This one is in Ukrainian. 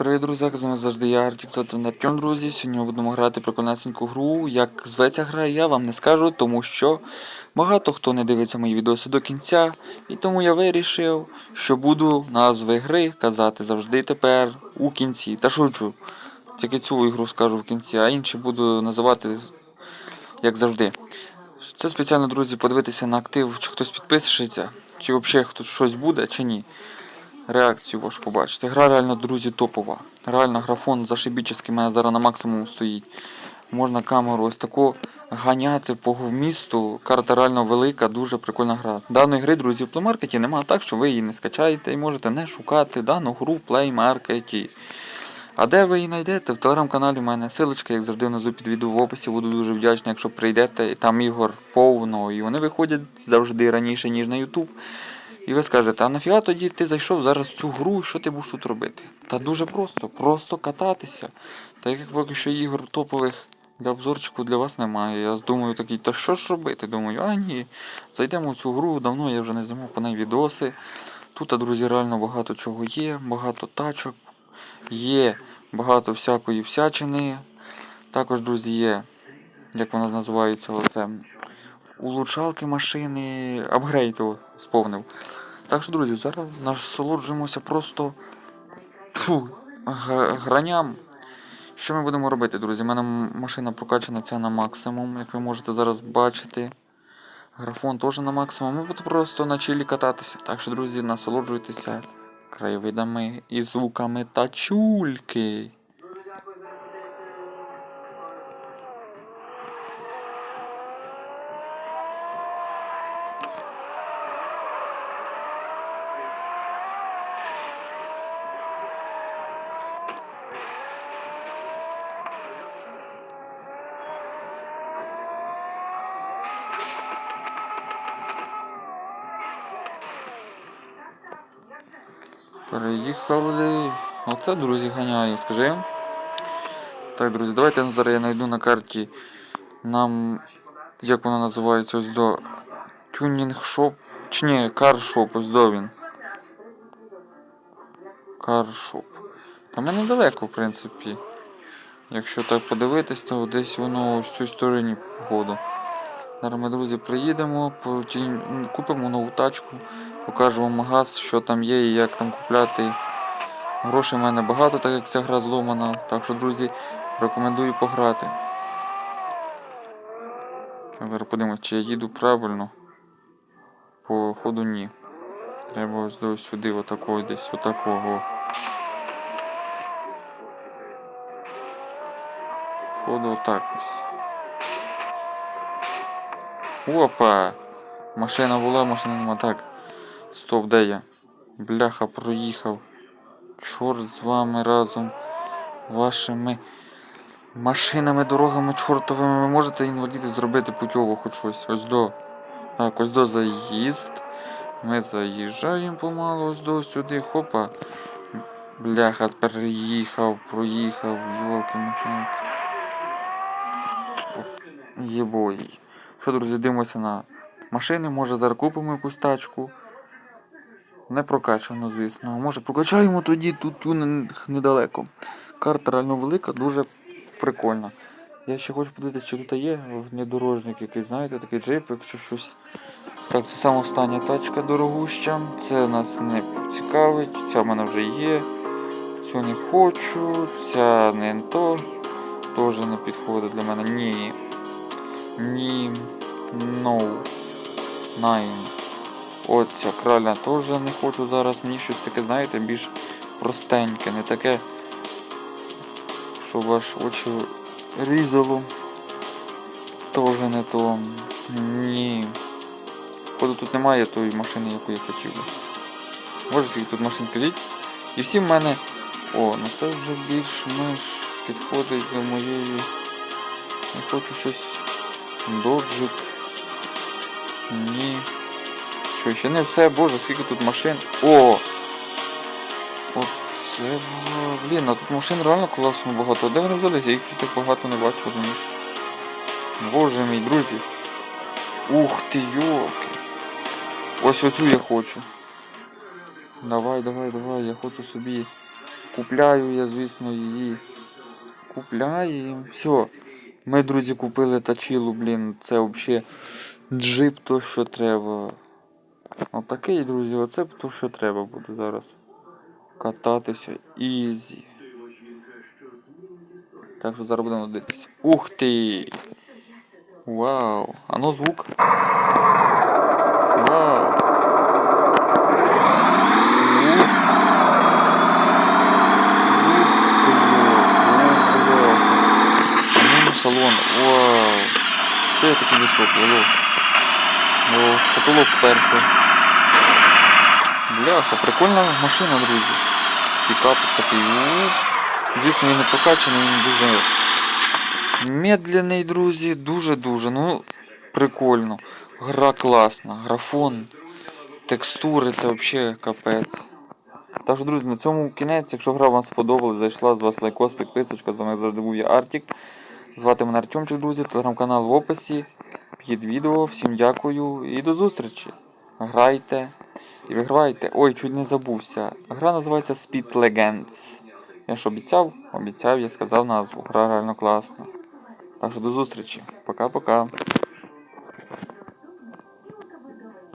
Привіт, друзі, з вами завжди я Артік Затвенеркем, друзі. Сьогодні будемо грати прикольнесеньку гру. Як зветься гра, я вам не скажу, тому що багато хто не дивиться мої відоси до кінця. І тому я вирішив, що буду назви гри казати завжди тепер у кінці. Та шучу. Тільки цю ігру скажу в кінці, а інші буду називати як завжди. Це спеціально, друзі, подивитися на актив, чи хтось підпишеться, чи взагалі хтось щось буде, чи ні реакцію вашу побачите. Гра реально, друзі, топова. Реально графон зашибічний, у мене зараз на максимум стоїть. Можна камеру ось таку ганяти по місту. Карта реально велика, дуже прикольна гра. Даної гри, друзі, в плеймаркеті немає так, що ви її не скачаєте і можете не шукати дану гру в плеймаркеті. А де ви її знайдете? В телеграм-каналі в мене силочка, як завжди, внизу під відео в описі. Буду дуже вдячний, якщо прийдете. І там ігор повно. І вони виходять завжди раніше, ніж на YouTube. І ви скажете, а нафіга тоді ти зайшов зараз в цю гру, що ти будеш тут робити? Та дуже просто, просто кататися. Так як поки що ігор топових для обзорчику для вас немає. Я думаю такий, та що ж робити? Думаю, а ні, зайдемо в цю гру, давно я вже не знімав по неї відоси. Тут, друзі, реально багато чого є, багато тачок, є багато всякої всячини. Також, друзі, є, як вона називається, оце, улучшалки машини, апгрейд сповнив. Так що, друзі, зараз насолоджуємося просто фу, граням. Що ми будемо робити, друзі? У мене машина прокачана ця на максимум, як ви можете зараз бачити. Графон теж на максимум. Ми будемо просто на чилі кататися. Так що, друзі, насолоджуйтеся краєвидами і звуками та чульки. Переїхали. Оце, друзі, ганяє, скажи. Так, друзі, давайте зараз я знайду на карті нам. Як вона називається ось до. Тюнінг шоп. Чи ні, каршоп, ось до він. Каршоп. Та мене недалеко, в принципі. Якщо так подивитись, то десь воно ось в цій стороні походу. Зараз ми, друзі, приїдемо, купимо нову тачку, покажемо магаз, що там є і як там купляти. Грошей в мене багато, так як ця гра зломана. Так що, друзі, рекомендую пограти. Зараз подивимось, чи я їду правильно. По ходу ні. Треба ось до сюди, отакого, десь отакого. Ходу отак десь. Опа! Машина була, машина нема. Так. Стоп, де я? Бляха, проїхав. Чорт з вами разом. Вашими машинами, дорогами чортовими. Ви можете інваліди зробити путьово хоч щось. Ось до. Так, ось до заїзд. Ми заїжджаємо помалу, ось до сюди. Хопа. Бляха, переїхав, проїхав, йолки мотанки Єбой. Що, друзі, дивимося на машини, може зараз купимо якусь тачку. Не прокачано, звісно. Може прокачаємо тоді, тут недалеко. Карта реально велика, дуже прикольна. Я ще хочу подивитися, що тут є внедорожник якийсь, знаєте, такий джип, якщо щось. Так, це саме остання тачка дорогуща. Це нас не цікавить, ця в мене вже є. Цю не хочу, ця не то. Теж не підходить для мене. Ні. Ні. No. Nine. От ця краля теж не хочу зараз. Мені щось таке, знаєте, більш простеньке, не таке, щоб аж очі різало. Теж не то. Ні. Походу тут немає тої машини, яку я хотів би. Може скільки тут машин скажіть? І всі в мене... О, ну це вже більш-менш підходить до моєї. Я хочу щось. Доджик. Ні. Що, ще не все, боже, скільки тут машин. О! Оце було. Блін, а тут машин реально класно багато. Де вони взялися? Я їх щось багато не бачив раніше. Боже мій, друзі. Ух ти, йоки. Ось оцю я хочу. Давай, давай, давай, я хочу собі Купляю я, звісно, її. Купляємо. Все. Ми, друзі, купили тачілу, блін, це взагалі джип то, що треба. Отакий, друзі, оце то, що треба буде зараз. Кататися ізі. Так що зараз будемо дивитися. Ух ти! Вау! А ну звук. Вау! Ух! Ну, салон. Вау. Що я такий високий? Алло. В потолок вперся. Бляха, прикольна машина, друзі. Пікап такий. Звісно, він не прокачаний, він дуже медленний, друзі. Дуже-дуже. Ну, прикольно. Гра класна. Графон. Текстури, це взагалі капець. Так що, друзі, на цьому кінець. Якщо гра вам сподобалась, зайшла з вас лайкос, підписочка, з вами завжди був я Артік. Звати мене Артемчик, друзі, телеграм-канал в описі. Під відео. Всім дякую і до зустрічі. Грайте і вигравайте. Ой, чуть не забувся. Гра називається Speed Legends. Я ж обіцяв, обіцяв, я сказав назву. Гра реально класна. Так що до зустрічі. Пока-пока.